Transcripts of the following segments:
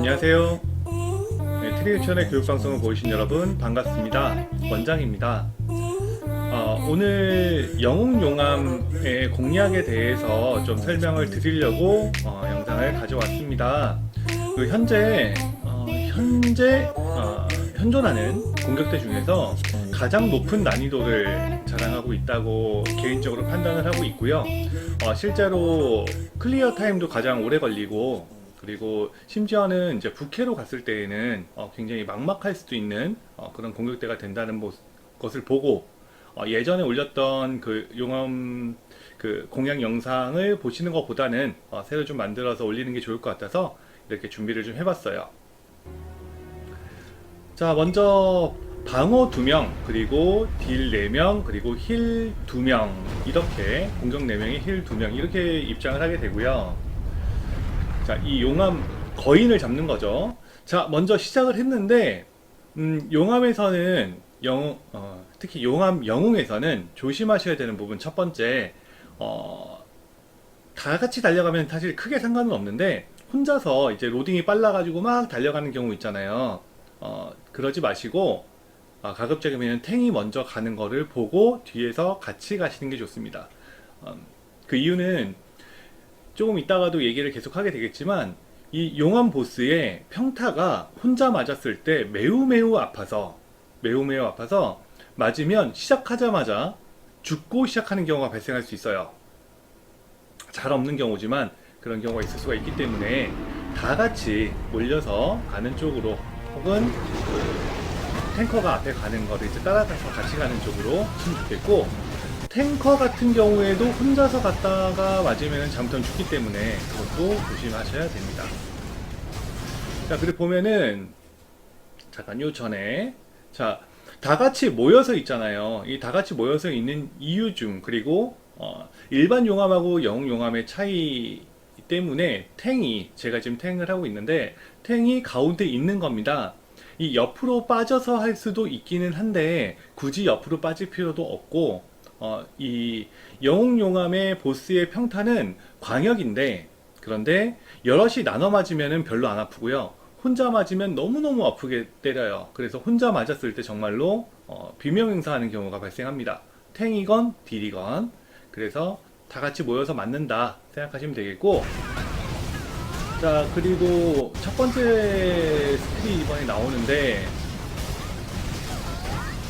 안녕하세요. 네, 트리유천의 교육방송을 보이신 여러분 반갑습니다. 원장입니다. 어, 오늘 영웅용암의 공략에 대해서 좀 설명을 드리려고 어, 영상을 가져왔습니다. 그 현재 어, 현재 어, 현존하는 공격대 중에서 가장 높은 난이도를 자랑하고 있다고 개인적으로 판단을 하고 있고요. 어, 실제로 클리어 타임도 가장 오래 걸리고 그리고 심지어는 이제 부캐로 갔을 때에는 어, 굉장히 막막할 수도 있는 어, 그런 공격대가 된다는 모- 것을 보고 어, 예전에 올렸던 그 용암 그 공략 영상을 보시는 것보다는 어, 새로 좀 만들어서 올리는 게 좋을 것 같아서 이렇게 준비를 좀 해봤어요. 자, 먼저 방어 2명, 그리고 딜 4명, 그리고 힐 2명, 이렇게 공격 4명에 힐 2명, 이렇게 입장을 하게 되고요. 자, 이 용암 거인을 잡는 거죠. 자, 먼저 시작을 했는데, 음, 용암에서는 영, 어, 특히 용암 영웅에서는 조심하셔야 되는 부분 첫 번째, 어, 다 같이 달려가면 사실 크게 상관은 없는데, 혼자서 이제 로딩이 빨라가지고 막 달려가는 경우 있잖아요. 어, 그러지 마시고, 아, 가급적이면 탱이 먼저 가는 거를 보고 뒤에서 같이 가시는 게 좋습니다. 음, 그 이유는 조금 이따가도 얘기를 계속 하게 되겠지만 이 용암 보스의 평타가 혼자 맞았을 때 매우 매우 아파서 매우 매우 아파서 맞으면 시작하자마자 죽고 시작하는 경우가 발생할 수 있어요. 잘 없는 경우지만 그런 경우가 있을 수가 있기 때문에 다 같이 몰려서 가는 쪽으로 혹은 그 탱커가 앞에 가는 거를 이제 따라가서 같이 가는 쪽으로 하시면 좋겠고 탱커 같은 경우에도 혼자서 갔다가 맞으면 잘못하면 죽기 때문에 그것도 조심하셔야 됩니다. 자, 그리고 보면은 잠깐 요 전에 자, 다 같이 모여서 있잖아요. 이 다 같이 모여서 있는 이유 중 그리고 어, 일반 용암하고 영웅 용암의 차이 때문에 탱이 제가 지금 탱을 하고 있는데 탱이 가운데 있는 겁니다. 이 옆으로 빠져서 할 수도 있기는 한데 굳이 옆으로 빠질 필요도 없고 어, 이 영웅 용암의 보스의 평타는 광역인데 그런데 여럿이 나눠 맞으면 별로 안 아프고요. 혼자 맞으면 너무너무 아프게 때려요. 그래서 혼자 맞았을 때 정말로 어, 비명 행사하는 경우가 발생합니다. 탱이건 딜이건 그래서 다 같이 모여서 맞는다 생각하시면 되겠고 자 그리고 첫 번째 스킬이 이번에 나오는데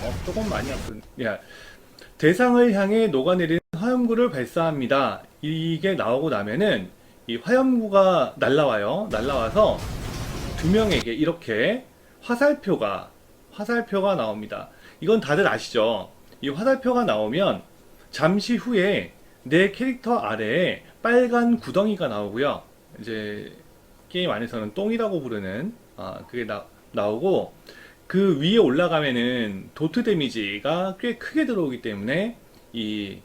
어 조금 많이 아픈 야 대상을 향해 녹아내리는 화염구를 발사합니다. 이게 나오고 나면은 이 화염구가 날라와요. 날라와서 두 명에게 이렇게 화살표가 화살표가 나옵니다. 이건 다들 아시죠? 이 화살표가 나오면 잠시 후에 내 캐릭터 아래에 빨간 구덩이가 나오고요. 이제 게임 안에서는 똥이라고 부르는 아, 그게 나, 나오고 그 위에 올라가면은 도트 데미지가 꽤 크게 들어오기 때문에 이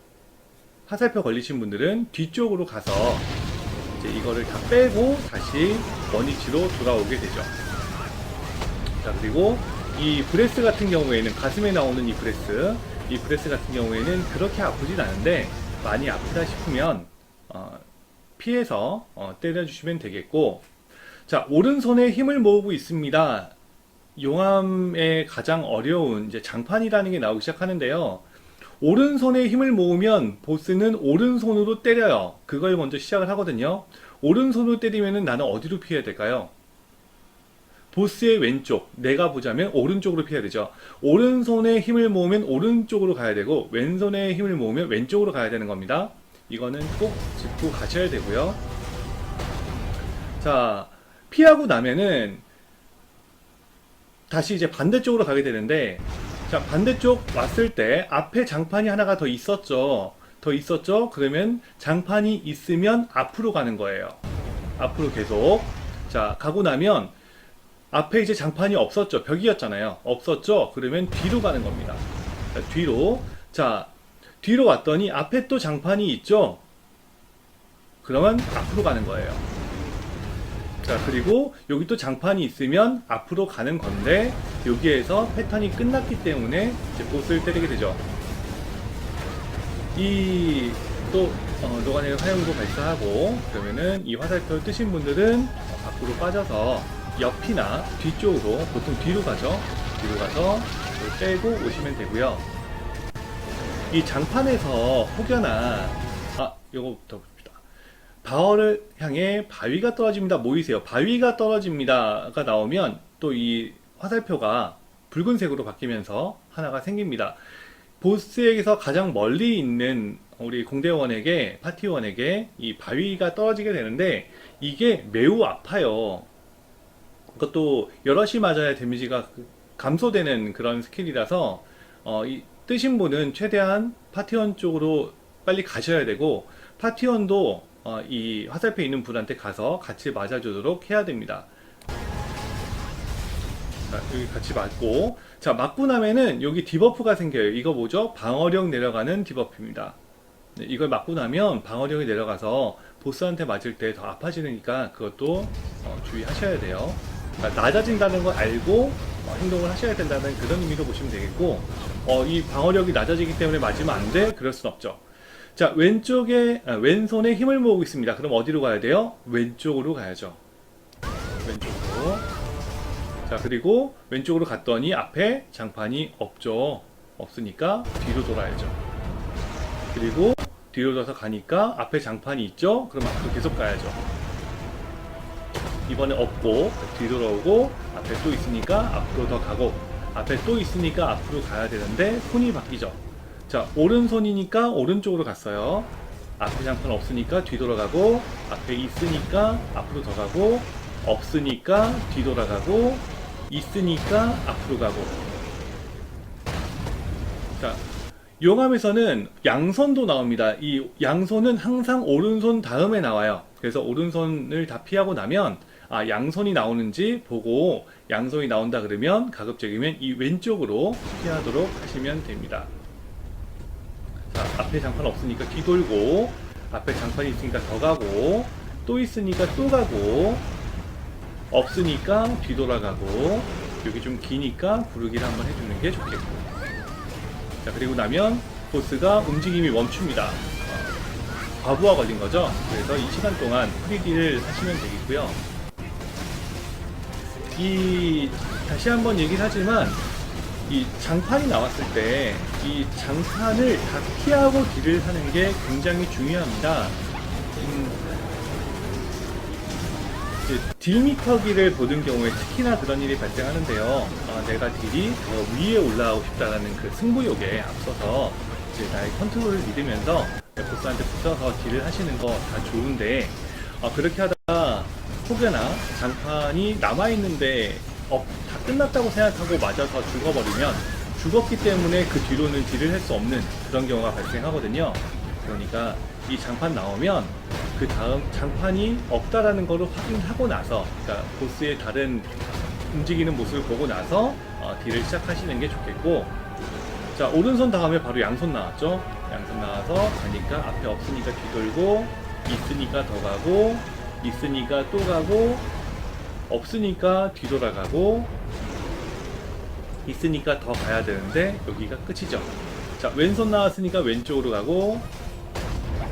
화살표 걸리신 분들은 뒤쪽으로 가서 이제 이거를 다 빼고 다시 원위치로 돌아오게 되죠. 자 그리고 이 브레스 같은 경우에는 가슴에 나오는 이 브레스 이 브레스 같은 경우에는 그렇게 아프진 않은데 많이 아프다 싶으면 어, 피해서 어, 때려주시면 되겠고 자 오른손에 힘을 모으고 있습니다. 용암의 가장 어려운 이제 장판이라는 게 나오기 시작하는데요. 오른손에 힘을 모으면 보스는 오른손으로 때려요. 그걸 먼저 시작을 하거든요. 오른손으로 때리면은 나는 어디로 피해야 될까요? 보스의 왼쪽, 내가 보자면 오른쪽으로 피해야 되죠. 오른손에 힘을 모으면 오른쪽으로 가야 되고, 왼손에 힘을 모으면 왼쪽으로 가야 되는 겁니다. 이거는 꼭 짚고 가셔야 되고요. 자, 피하고 나면은 다시 이제 반대쪽으로 가게 되는데, 자, 반대쪽 왔을 때 앞에 장판이 하나가 더 있었죠. 더 있었죠? 그러면 장판이 있으면 앞으로 가는 거예요. 앞으로 계속. 자, 가고 나면 앞에 이제 장판이 없었죠. 벽이었잖아요. 없었죠? 그러면 뒤로 가는 겁니다. 자, 뒤로. 자, 뒤로 왔더니 앞에 또 장판이 있죠? 그러면 앞으로 가는 거예요. 자, 그리고 여기 또 장판이 있으면 앞으로 가는 건데, 여기에서 패턴이 끝났기 때문에 이제 보스를 때리게 되죠. 이, 또, 어, 녹아내는 화염구 발사하고, 그러면은 이 화살표 뜨신 분들은 어, 밖으로 빠져서 옆이나 뒤쪽으로 보통 뒤로 가죠. 뒤로 가서 빼고 오시면 되고요. 이 장판에서 혹여나 아 요거부터. 바어를 향해 바위가 떨어집니다. 모이세요. 바위가 떨어집니다가 나오면 또 이 화살표가 붉은색으로 바뀌면서 하나가 생깁니다. 보스에게서 가장 멀리 있는 우리 공대원에게 파티원에게 이 바위가 떨어지게 되는데 이게 매우 아파요. 그것도 여럿이 맞아야 데미지가 감소되는 그런 스킬이라서 어, 이 뜨신 분은 최대한 파티원 쪽으로 빨리 가셔야 되고 파티원도 어, 이 화살표 있는 분한테 가서 같이 맞아주도록 해야 됩니다. 자, 여기 같이 맞고 자 맞고 나면은 여기 디버프가 생겨요. 이거 뭐죠? 방어력 내려가는 디버프입니다. 네, 이걸 맞고 나면 방어력이 내려가서 보스한테 맞을 때 더 아파지니까 그것도 어, 주의하셔야 돼요. 그러니까 낮아진다는 걸 알고 어, 행동을 하셔야 된다는 그런 의미로 보시면 되겠고 어, 이 방어력이 낮아지기 때문에 맞으면 안 돼? 그럴 순 없죠. 자 왼쪽에 아, 왼손에 힘을 모으고 있습니다. 그럼 어디로 가야 돼요? 왼쪽으로 가야죠. 왼쪽으로. 자 그리고 왼쪽으로 갔더니 앞에 장판이 없죠. 없으니까 뒤로 돌아야죠. 그리고 뒤로 돌아서 가니까 앞에 장판이 있죠. 그럼 앞으로 계속 가야죠. 이번에 없고 뒤로 돌아오고 앞에 또 있으니까 앞으로 더 가고 앞에 또 있으니까 앞으로 가야 되는데 손이 바뀌죠. 자 오른손이니까 오른쪽으로 갔어요. 앞에 장판 없으니까 뒤돌아가고 앞에 있으니까 앞으로 더 가고 없으니까 뒤돌아가고 있으니까 앞으로 가고 자 용암에서는 양손도 나옵니다. 이 양손은 항상 오른손 다음에 나와요. 그래서 오른손을 다 피하고 나면 아 양손이 나오는지 보고 양손이 나온다 그러면 가급적이면 이 왼쪽으로 피하도록 하시면 됩니다. 자 앞에 장판 없으니까 뒤돌고 앞에 장판이 있으니까 더 가고 또 있으니까 또 가고 없으니까 뒤돌아가고 여기 좀 기니까 부르기를 한번 해주는 게 좋겠고. 자 그리고 나면 보스가 움직임이 멈춥니다. 어, 과부하 걸린 거죠? 그래서 이 시간 동안 프리딜을 하시면 되겠고요. 이 다시 한번 얘기를 하지만 이 장판이 나왔을 때 이 장판을 다 피하고 딜을 하는 게 굉장히 중요합니다 음, 이제 딜 미터기를 보는 경우에 특히나 그런 일이 발생하는데요. 아, 내가 딜이 더 위에 올라가고 싶다라는 그 승부욕에 앞서서 이제 나의 컨트롤을 믿으면서 보스한테 붙어서 딜을 하시는 거 다 좋은데 아, 그렇게 하다가 혹여나 장판이 남아있는데 어, 다 끝났다고 생각하고 맞아서 죽어버리면 죽었기 때문에 그 뒤로는 딜을 할 수 없는 그런 경우가 발생하거든요. 그러니까 이 장판 나오면 그 다음 장판이 없다라는 거를 확인하고 나서 그러니까 보스의 다른 움직이는 모습을 보고 나서 어, 딜을 시작하시는 게 좋겠고 자 오른손 다음에 바로 양손 나왔죠 양손 나와서 가니까 앞에 없으니까 뒤돌고 있으니까 더 가고 있으니까 또 가고 없으니까 뒤돌아가고 있으니까 더 가야 되는데 여기가 끝이죠. 자 왼손 나왔으니까 왼쪽으로 가고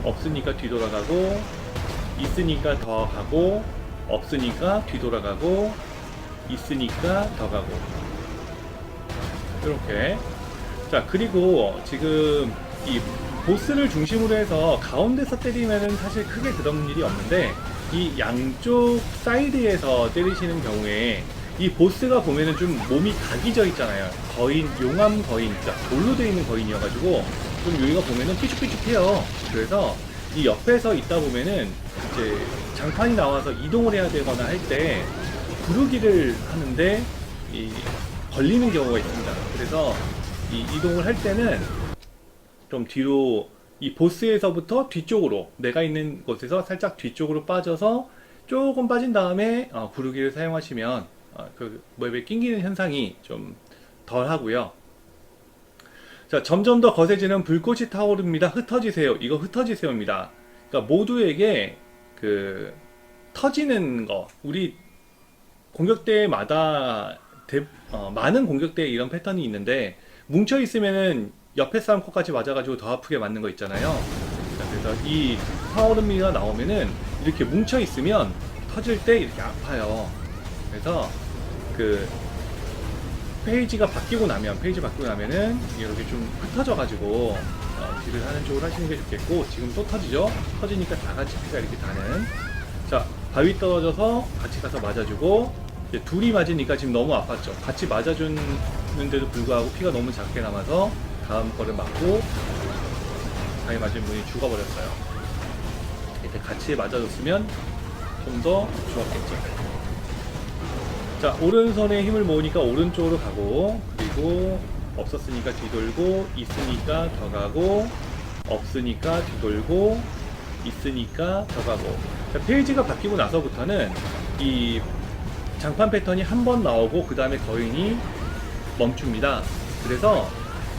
없으니까 뒤돌아가고 있으니까 더 가고 없으니까 뒤돌아가고 있으니까 더 가고. 이렇게. 자 그리고 지금 이 보스를 중심으로 해서 가운데서 때리면은 사실 크게 그런 일이 없는데 이 양쪽 사이드에서 때리시는 경우에 이 보스가 보면은 좀 몸이 각이 져 있잖아요. 거인 용암 거인 그러니까 돌로 되어 있는 거인이어가지고 좀 여기가 보면은 삐죽삐죽해요. 그래서 이 옆에서 있다 보면은 이제 장판이 나와서 이동을 해야 되거나 할 때 부르기를 하는데 이 걸리는 경우가 있습니다. 그래서 이 이동을 할 때는 좀 뒤로 이 보스에서부터 뒤쪽으로 내가 있는 곳에서 살짝 뒤쪽으로 빠져서 조금 빠진 다음에 어, 부르기를 사용하시면 어, 그 웹에 낑기는 현상이 좀 덜 하고요. 자, 점점 더 거세지는 불꽃이 타오릅니다. 흩어지세요. 이거 흩어지세요입니다. 그러니까 모두에게 그 터지는 거, 우리 공격대마다 대- 어, 많은 공격대에 이런 패턴이 있는데 뭉쳐 있으면은 옆에 사람 코까지 맞아가지고 더 아프게 맞는 거 있잖아요. 자, 그래서 이 타오르미가 나오면은 이렇게 뭉쳐 있으면 터질 때 이렇게 아파요. 그래서 그 페이지가 바뀌고 나면 페이지 바뀌고 나면은 이렇게 좀 흩어져 가지고 어, 딜을 하는 쪽으로 하시는 게 좋겠고 지금 또 터지죠? 터지니까 다 같이 피가 이렇게 다는. 자 바위 떨어져서 같이 가서 맞아주고 둘이 맞으니까 지금 너무 아팠죠? 같이 맞아주는데도 불구하고 피가 너무 작게 남아서 다음 거를 맞고 바위 맞은 분이 죽어버렸어요. 이때 같이 맞아줬으면 좀 더 좋았겠죠 자 오른손에 힘을 모으니까 오른쪽으로 가고 그리고 없었으니까 뒤돌고 있으니까 더 가고 없으니까 뒤돌고 있으니까 더 가고. 자, 페이지가 바뀌고 나서부터는 이 장판 패턴이 한 번 나오고 그 다음에 거인이 멈춥니다. 그래서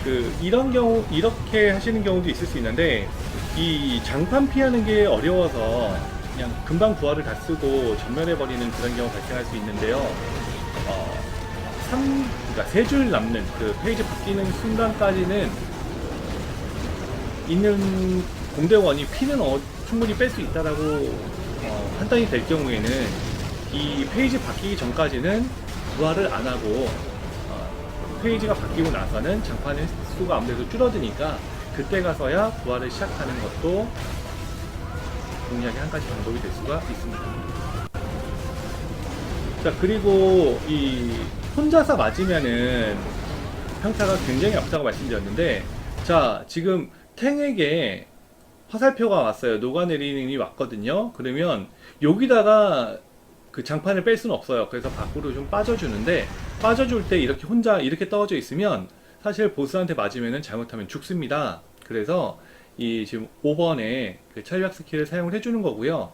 그 이런 경우 이렇게 하시는 경우도 있을 수 있는데 이 장판 피하는 게 어려워서 그냥 금방 부하를 다 쓰고 전멸해 버리는 그런 경우 발생할 수 있는데요. 어, 3, 그러니까 세 줄 남는 그 페이지 바뀌는 순간까지는 있는 공대원이 피는 어, 충분히 뺄 수 있다라고 어, 판단이 될 경우에는 이 페이지 바뀌기 전까지는 부하를 안 하고 어, 페이지가 바뀌고 나서는 장판의 수가 아무래도 줄어드니까 그때 가서야 부하를 시작하는 것도 공략의 한 가지 방법이 될 수가 있습니다. 자 그리고 이 혼자서 맞으면은 평타가 굉장히 약하다고 말씀드렸는데 자 지금 탱에게 화살표가 왔어요. 녹아내리는이 왔거든요. 그러면 여기다가 그 장판을 뺄 수는 없어요. 그래서 밖으로 좀 빠져주는데 빠져줄 때 이렇게 혼자 이렇게 떨어져 있으면 사실 보스한테 맞으면은 잘못하면 죽습니다. 그래서 이 지금 5번에 그 철벽 스킬을 사용을 해주는 거고요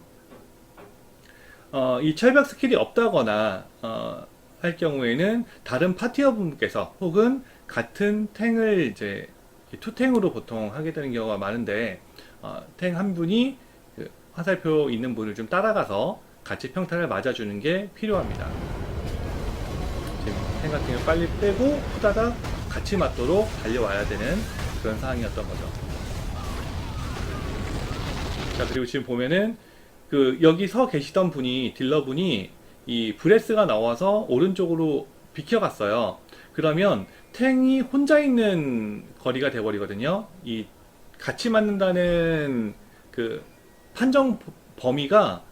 어, 이 철벽 스킬이 없다거나 어, 할 경우에는 다른 파티어분께서 혹은 같은 탱을 이제 투탱으로 보통 하게 되는 경우가 많은데 어, 탱한 분이 그 화살표 있는 분을 좀 따라가서 같이 평타를 맞아주는 게 필요합니다. 지금 탱 같은 경우 빨리 빼고 후다닥 같이 맞도록 달려와야 되는 그런 상황이었던 거죠. 자 그리고 지금 보면은 그 여기 서 계시던 분이 딜러 분이 이 브레스가 나와서 오른쪽으로 비켜갔어요. 그러면 탱이 혼자 있는 거리가 돼버리거든요. 이 같이 맞는다는 그 판정 범위가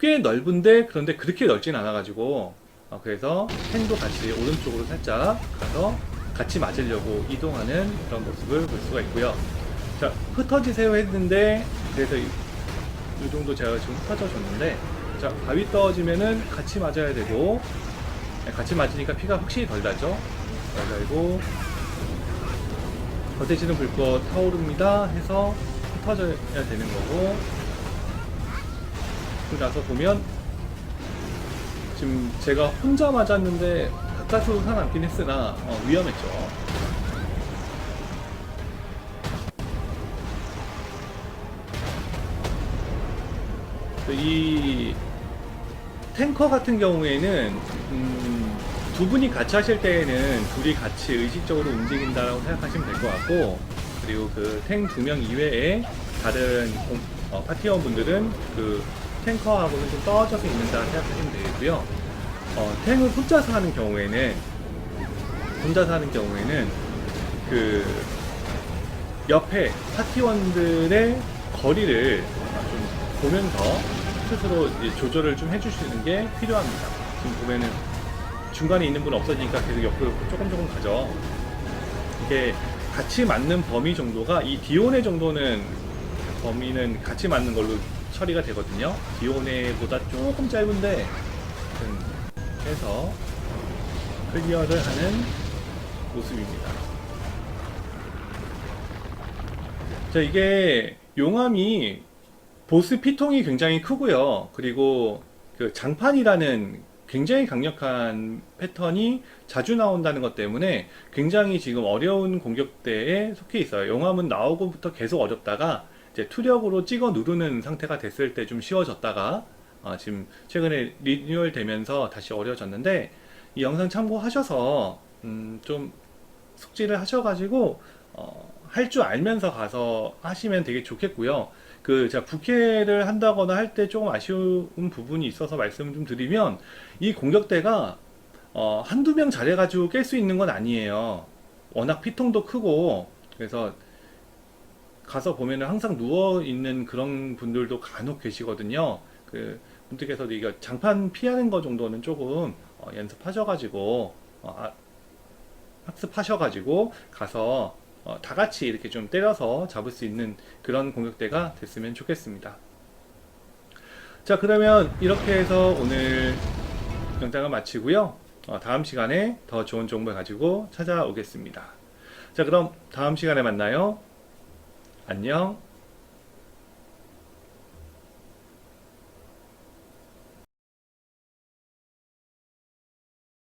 꽤 넓은데 그런데 그렇게 넓진 않아가지고 어, 그래서 탱도 같이 오른쪽으로 살짝 가서 같이 맞으려고 이동하는 그런 모습을 볼 수가 있고요. 자 흩어지세요 했는데 그래서 이, 이 정도 제가 지금 흩어져 줬는데 자 바위 떨어지면은 같이 맞아야 되고 네, 같이 맞으니까 피가 확실히 덜 나죠? 덜 달고 겉에지는 불꽃 타오릅니다 해서 흩어져야 되는 거고 그리고 나서 보면 지금 제가 혼자 맞았는데 가까스로 살아남긴 했으나 어, 위험했죠 이 탱커 같은 경우에는 음, 두 분이 같이 하실 때에는 둘이 같이 의식적으로 움직인다고 생각하시면 될 것 같고 그리고 그 탱 두 명 이외에 다른 공- 어, 파티원 분들은 그 탱커하고는 좀 떨어져서 있는다 생각하시면 되겠고요. 어, 탱을 혼자서 하는 경우에는 혼자서 하는 경우에는 그 옆에 파티원들의 거리를 좀 보면서 스스로 이제 조절을 좀 해주시는 게 필요합니다. 지금 보면은 중간에 있는 분 없어지니까 계속 옆으로 조금 조금 가죠. 이게 같이 맞는 범위 정도가 이 디오네 정도는 범위는 같이 맞는 걸로 처리가 되거든요. 디오네보다 조금 짧은데 음, 해서 클리어를 하는 모습입니다. 자, 이게 용암이 보스 피통이 굉장히 크고요. 그리고 그 장판이라는 굉장히 강력한 패턴이 자주 나온다는 것 때문에 굉장히 지금 어려운 공격대에 속해 있어요. 용암은 나오고부터 계속 어렵다가 이제 투력으로 찍어 누르는 상태가 됐을 때 좀 쉬워졌다가 어, 지금 최근에 리뉴얼 되면서 다시 어려워졌는데 이 영상 참고하셔서 음, 좀 숙지를 하셔가지고 어, 할 줄 알면서 가서 하시면 되게 좋겠고요. 그 제가 부캐를 한다거나 할 때 조금 아쉬운 부분이 있어서 말씀을 좀 드리면 이 공격대가 어, 한두 명 잘해가지고 깰 수 있는 건 아니에요. 워낙 피통도 크고 그래서 가서 보면은 항상 누워 있는 그런 분들도 간혹 계시거든요. 그 분들께서도 이거 장판 피하는 거 정도는 조금 어, 연습하셔가지고 어, 아, 학습하셔가지고 가서 어, 다 같이 이렇게 좀 때려서 잡을 수 있는 그런 공격대가 됐으면 좋겠습니다. 자 그러면 이렇게 해서 오늘 영상을 마치고요. 어, 다음 시간에 더 좋은 정보 가지고 찾아오겠습니다. 자 그럼 다음 시간에 만나요. 안녕.